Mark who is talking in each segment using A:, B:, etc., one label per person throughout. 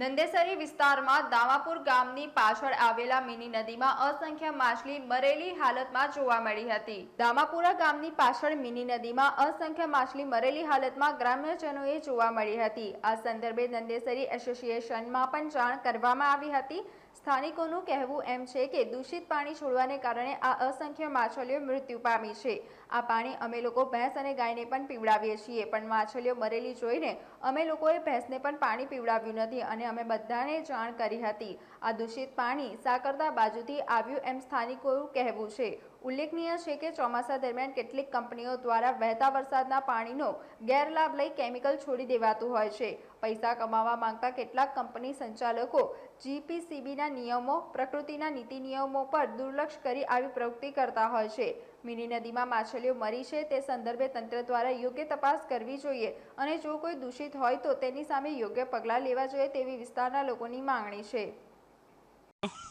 A: નંદેસરી વિસ્તારમાં દામાપુર ગામની પાછળ આવેલા મિની નદીમાં અસંખ્ય માછલી મરેલી હાલતમાં જોવા મળી હતી. દામાપુરા ગામની પાછળ મિની નદીમાં અસંખ્ય માછલી મરેલી હાલતમાં ગ્રામ્યજનોએ જોવા મળી હતી. આ સંદર્ભે નંદેસરી એસોસિએશનમાં પણ જાણ કરવામાં આવી હતી. સ્થાનિકોનું કહેવું એમ છે કે દૂષિત પાણી છોડવાને કારણે આ અસંખ્ય માછલીઓ મૃત્યુ પામી છે. આ પાણી અમે લોકો ભેંસ અને ગાયને પણ પીવડાવીએ છીએ, પણ માછલીઓ મરેલી જોઈને અમે લોકોએ ભેંસને પણ પાણી પીવડાવ્યું નથી અને અમે બધાને જાણ કરી હતી. આ દૂષિત પાણી સાકરતા બાજુથી આવ્યું એમ સ્થાનિકોનું કહેવું છે. ઉલ્લેખનીય છે કે ચોમાસા દરમિયાન કેટલીક કંપનીઓ દ્વારા વહેતા વરસાદના પાણીનો ગેરલાભ લઈ કેમિકલ છોડી દેવાતું હોય છે. પૈસા કમાવા માંગતા કેટલાક કંપની સંચાલકો જીપીસીબીના નિયમો, પ્રકૃતિના નીતિ નિયમો પર દુર્લક્ષ કરી આવી પ્રવૃત્તિ કરતા હોય છે. મિની નદીમાં માછલીઓ મરી છે તે સંદર્ભે તંત્ર દ્વારા યોગ્ય તપાસ કરવી જોઈએ અને જો કોઈ દૂષિત હોય તો તેની સામે યોગ્ય પગલાં લેવા જોઈએ તેવી વિસ્તારના લોકોની માંગણી છે.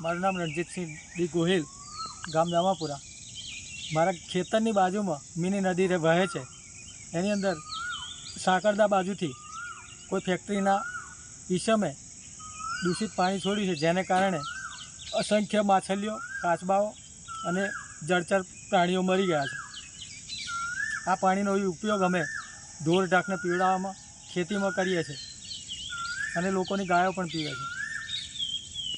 B: મારું નામ રણજીતસિંહ ડી ગોહિલ, ગામ દામાપુરા. મારા ખેતરની બાજુમાં મિની નદી વહે છે. એની અંદર સાકરદા બાજુથી કોઈ ફેક્ટરીના ઈસમે દૂષિત પાણી છોડ્યું છે, જેને કારણે અસંખ્ય માછલીઓ, કાચબાઓ અને જળચર પ્રાણીઓ મરી ગયા છે. આ પાણીનો ઉપયોગ અમે ઢોર ઢાંકને પીવડાવવામાં ખેતીમાં કરીએ છીએ અને લોકોની ગાયો પણ પીવે છે.